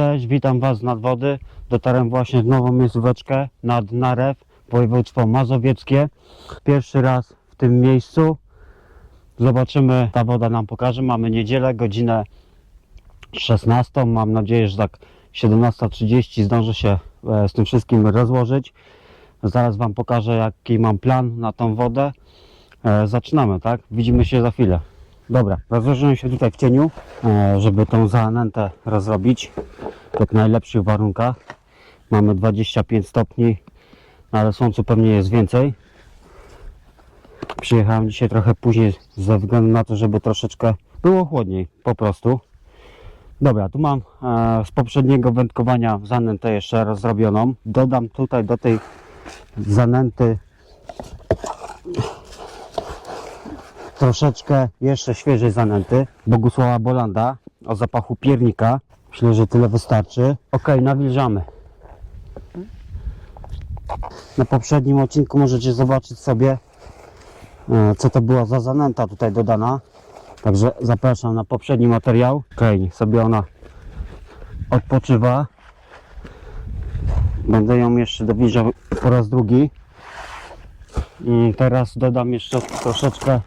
Cześć, witam Was z nadwody. Dotarłem właśnie w nową miejscóweczkę nad Narew, województwo mazowieckie. Pierwszy raz w tym miejscu. Zobaczymy, ta woda nam pokaże. Mamy niedzielę, godzinę 16. Mam nadzieję, że tak 17.30 zdążę się e, z tym wszystkim rozłożyć. Zaraz Wam pokażę, jaki mam plan na tą wodę. E, Zaczynamy, tak? Widzimy się za chwilę. Dobra, rozłożyłem się tutaj w cieniu, e, żeby tą zanętę rozrobić w jak najlepszych warunkach. Mamy 25 stopni, no ale słońcu pewnie jest więcej. Przyjechałem dzisiaj trochę później ze względu na to, żeby troszeczkę było chłodniej po prostu. Dobra, tu mam e, z poprzedniego wędkowania zanętę jeszcze rozrobioną. Dodam tutaj do tej zanęty troszeczkę jeszcze świeżej zanęty Bogusława Bolanda o zapachu piernika. Myślę, że tyle wystarczy. Ok, nawilżamy. Na poprzednim odcinku możecie zobaczyć sobie e, co to była za zanęta tutaj dodana. Także zapraszam na poprzedni materiał. Ok, sobie ona odpoczywa. Będę ją jeszcze dobliżał po raz drugi. Mm, Teraz dodam jeszcze troszeczkę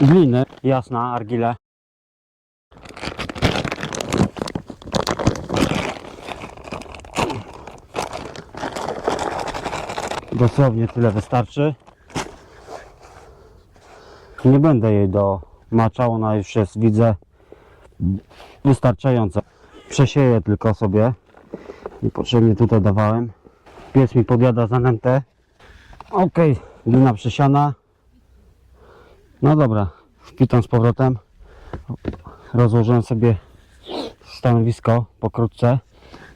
gliny, jasna, argile. Dosłownie tyle wystarczy. Nie będę jej do maczał, ona już jest, widzę, wystarczająca. Przesieję tylko sobie. Niepotrzebnie tutaj dawałem. Pies mi podjada zanętę. Ok, glina przesiana. No dobra, witam z powrotem. Rozłożyłem sobie stanowisko pokrótce.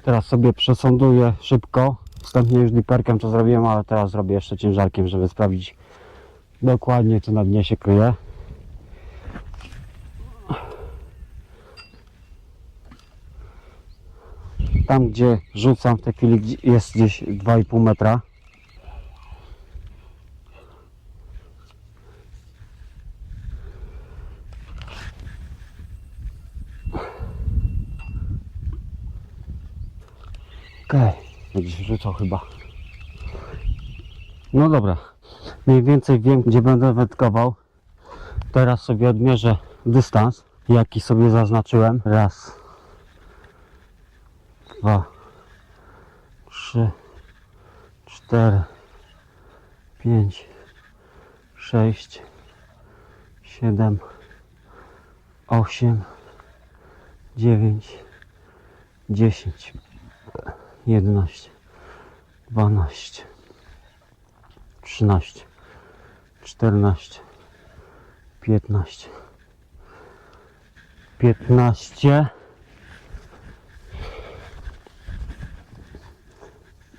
Teraz sobie przesąduję szybko. Wstępnie już diperkiem to zrobiłem, ale teraz zrobię jeszcze ciężarkiem, żeby sprawdzić dokładnie co na dnie się kryje. Tam gdzie rzucam w tej chwili jest gdzieś 2,5 metra. Okej, gdzieś rzucał chyba. No dobra, mniej więcej wiem gdzie będę wędkował. Teraz sobie odmierzę dystans, jaki sobie zaznaczyłem. Raz, dwa, trzy, cztery, pięć, sześć, siedem, osiem, dziewięć, dziesięć. 11, 12, 13, 14, 15, 15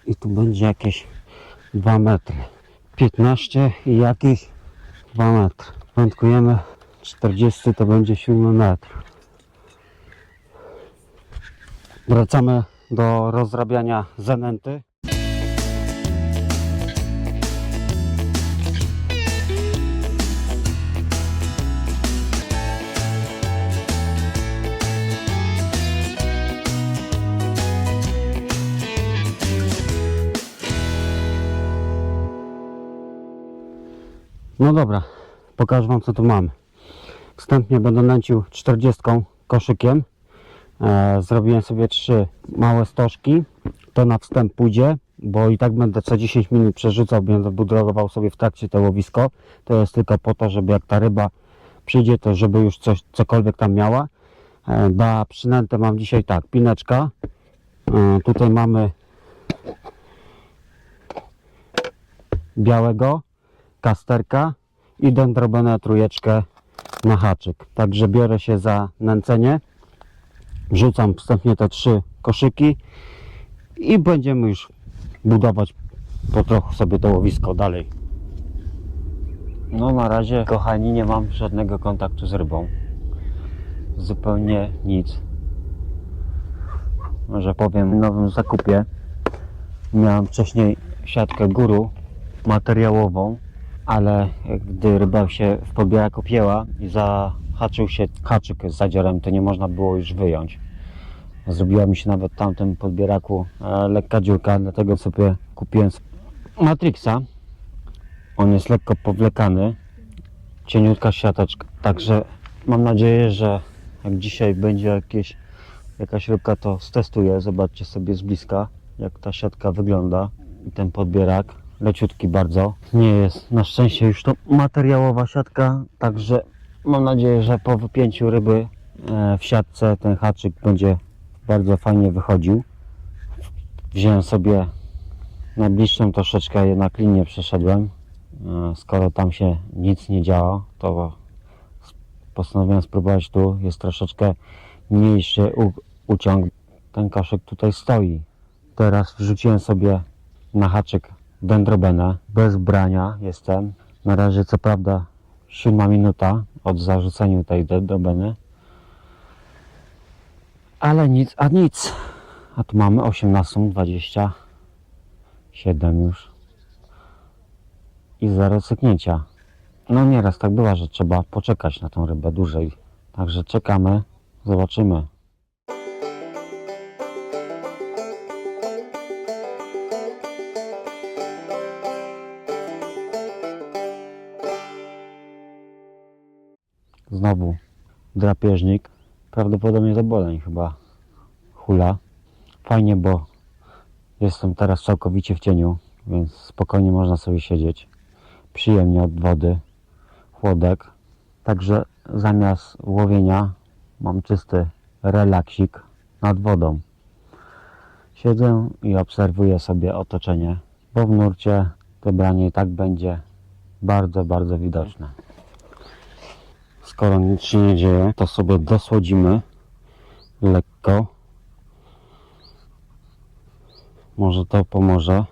i tu będzie jakieś 2 metry. 15 i jakieś 2 metry. Wędkujemy. 40 to będzie 7 metr. Wracamy do rozrabiania zanęty. No dobra, pokażę Wam co tu mamy. Wstępnie będę nęcił 40 koszykiem. E, zrobiłem sobie trzy małe stożki. To na wstęp pójdzie, bo i tak będę co 10 minut przerzucał, będę budował sobie w trakcie to łowisko. To jest tylko po to, żeby jak ta ryba przyjdzie, to żeby już coś, cokolwiek tam miała. E, na przynętę mam dzisiaj tak, pineczka. E, tutaj mamy białego, kasterka i dendrobenę trójeczkę na haczyk. Także biorę się za nęcenie. Wrzucam wstępnie te trzy koszyki i będziemy już budować po trochu sobie to łowisko dalej. No na razie, kochani, nie mam żadnego kontaktu z rybą. Zupełnie nic. Może powiem w nowym zakupie. Miałem wcześniej siatkę guru materiałową, ale gdy ryba się w podbierak opięła i zahaczył się haczyk z zadziorem, to nie można było już wyjąć. Zrobiła mi się nawet tamtym podbieraku e, lekka dziurka, dlatego sobie kupiłem Matrixa. On jest lekko powlekany, cieniutka siateczka, także mam nadzieję, że jak dzisiaj będzie jakieś, jakaś rybka, to stestuję. Zobaczcie sobie z bliska, jak ta siatka wygląda i ten podbierak. Leciutki bardzo. Nie jest na szczęście już to materiałowa siatka, także mam nadzieję, że po wypięciu ryby e, w siatce ten haczyk będzie bardzo fajnie wychodził. Wziąłem sobie najbliższą troszeczkę jednak linię przeszedłem. E, Skoro tam się nic nie działo, to postanowiłem spróbować tu. Jest troszeczkę mniejszy uciąg. Ten koszyk tutaj stoi. Teraz wrzuciłem sobie na haczyk dendrobenę. Bez brania jestem. Na razie co prawda siódma minuta od zarzucenia tej dendrobeny. Ale nic, a nic. A tu mamy 18.27 już. I zero cyknięcia. No nieraz tak bywa, że trzeba poczekać na tą rybę dłużej. Także czekamy, zobaczymy. Znowu drapieżnik. Prawdopodobnie zaboleń chyba hula. Fajnie, bo jestem teraz całkowicie w cieniu, więc spokojnie można sobie siedzieć. Przyjemnie od wody, chłodek. Także zamiast łowienia mam czysty relaksik nad wodą. Siedzę i obserwuję sobie otoczenie, bo w nurcie to branie i tak będzie bardzo, bardzo widoczne. Skoro nic się nie dzieje, to sobie dosłodzimy lekko. Może to pomoże.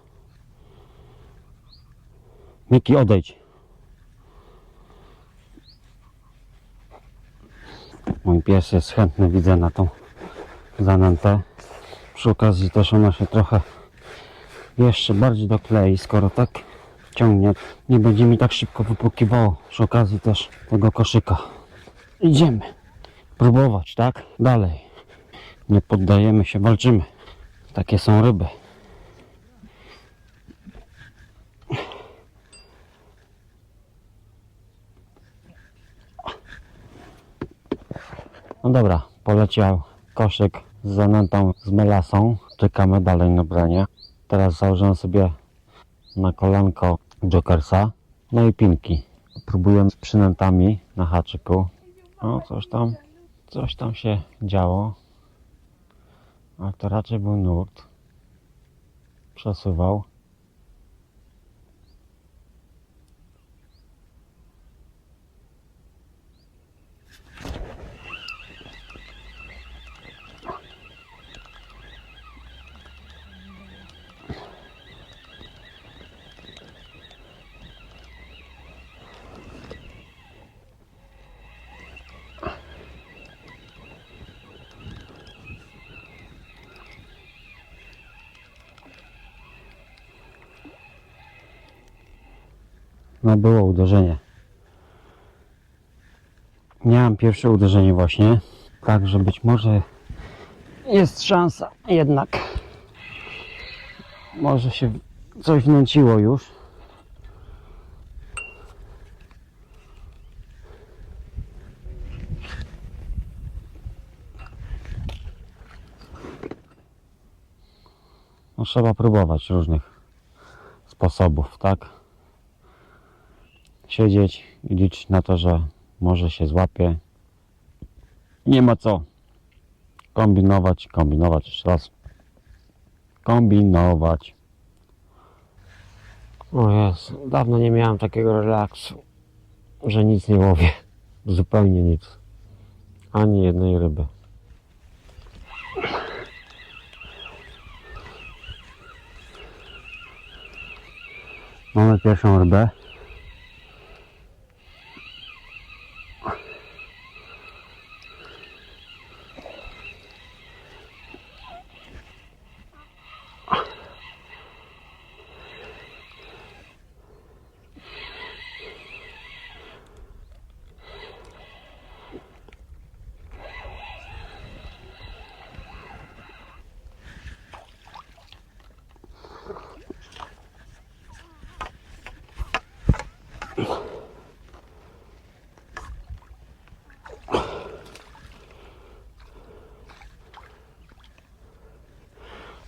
Miki, odejdź. Mój pies jest chętny, widzę na tą zanętę. Przy okazji też ona się trochę jeszcze bardziej doklei, skoro tak ciągnie. Nie będzie mi tak szybko wypłukiwało przy okazji też tego koszyka. Idziemy próbować, tak? Dalej. Nie poddajemy się, walczymy. Takie są ryby. No dobra, poleciał koszyk z zanętą z melasą. Czekamy dalej na branie. Teraz założę sobie na kolanko Jokersa. No i pinki. Próbuję z przynętami na haczyku. O, coś tam, coś tam się działo. Ale to raczej był nurt. Przesuwał. No było uderzenie. Miałem pierwsze uderzenie właśnie. Także być może jest szansa jednak. Może się coś wnęciło już. No, trzeba próbować różnych sposobów, tak? Siedzieć i liczyć na to, że może się złapie. Nie ma co kombinować, kombinować jeszcze raz. Kombinować. O Jezu, dawno nie miałem takiego relaksu, że nic nie łowię. Zupełnie nic. Ani jednej ryby. Mamy pierwszą rybę.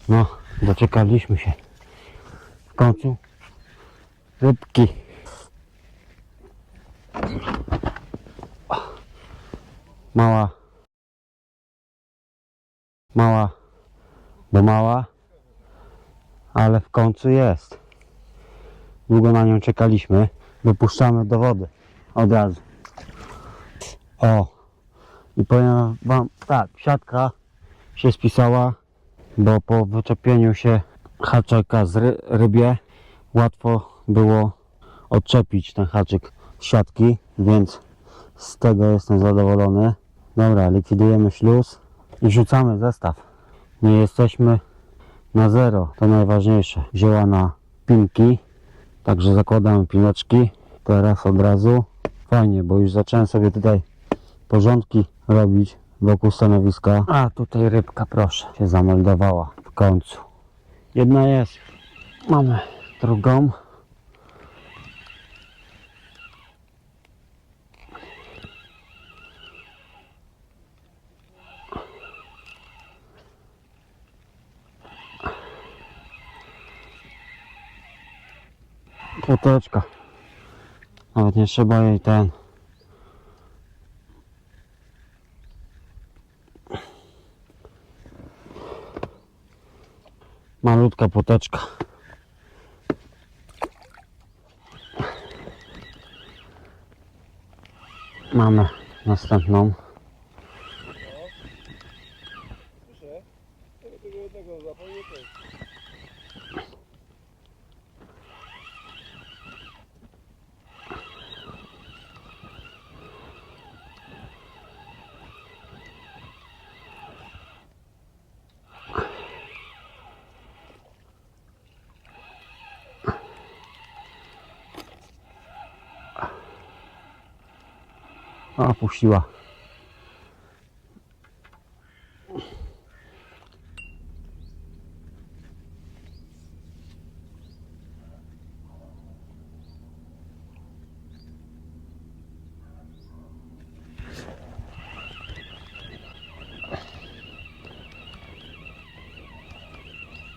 No, doczekaliśmy się. W końcu rybki. Mała. Mała. Bo mała. Ale w końcu jest. Długo na nią czekaliśmy. Wypuszczamy do wody. Od razu. O. I powiem wam tak, siatka się spisała bo po wyczepieniu się haczyka z ry rybie łatwo było odczepić ten haczyk z siatki, więc z tego jestem zadowolony. Dobra, likwidujemy śluz i rzucamy zestaw. Nie jesteśmy na zero, to najważniejsze. Wzięła na pinki, także zakładamy pineczki. Teraz od razu fajnie, bo już zacząłem sobie tutaj porządki robić wokół stanowiska. A tutaj rybka, proszę, się zameldowała w końcu. Jedna jest. Mamy drugą. Płoteczka. Nawet nie trzeba jej ten Malutka poteczka. Mamy następną. Słyszę? Tego, tego jednego złapał i okej. O, puściła.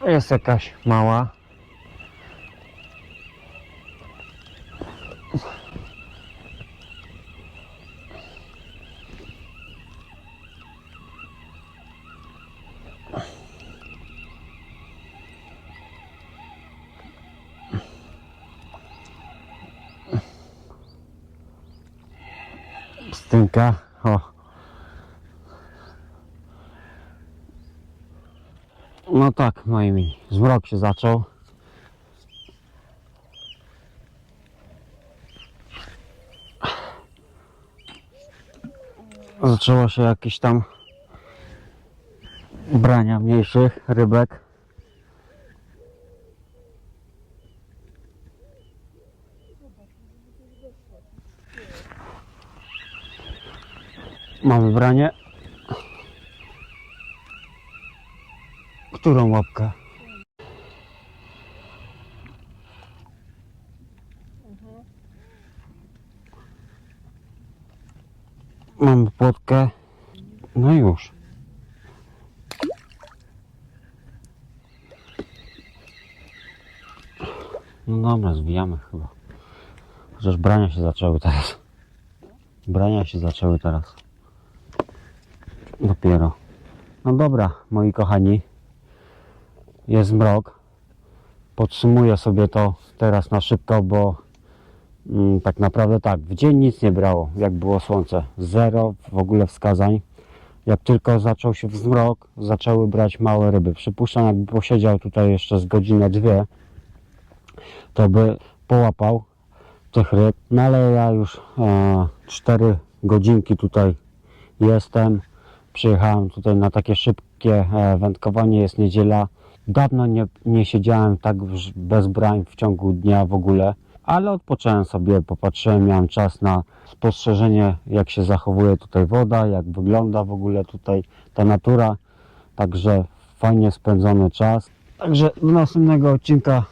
Jest jakaś mała. Stynka. O. No tak, moi mili. Zmrok się zaczął. Zaczęło się jakieś tam brania mniejszych rybek. Mamy branie. Którą łapkę? Mamy płotkę. No już. No dobra, zwijamy chyba. Chociaż brania się zaczęły teraz. Brania się zaczęły teraz. Dopiero. No dobra, moi kochani. Jest mrok. Podsumuję sobie to teraz na szybko, bo mm, tak naprawdę tak, w dzień nic nie brało, jak było słońce. Zero w ogóle wskazań. Jak tylko zaczął się zmrok, zaczęły brać małe ryby. Przypuszczam, jakby posiedział tutaj jeszcze z godzinę, dwie, to by połapał tych ryb. No ale ja już e, 4 godzinki tutaj jestem. Przyjechałem tutaj na takie szybkie e, wędkowanie, jest niedziela. Dawno nie, nie siedziałem tak bez brań w ciągu dnia w ogóle, ale odpocząłem sobie, popatrzyłem, miałem czas na spostrzeżenie, jak się zachowuje tutaj woda, jak wygląda w ogóle tutaj ta natura. Także fajnie spędzony czas. Także do następnego odcinka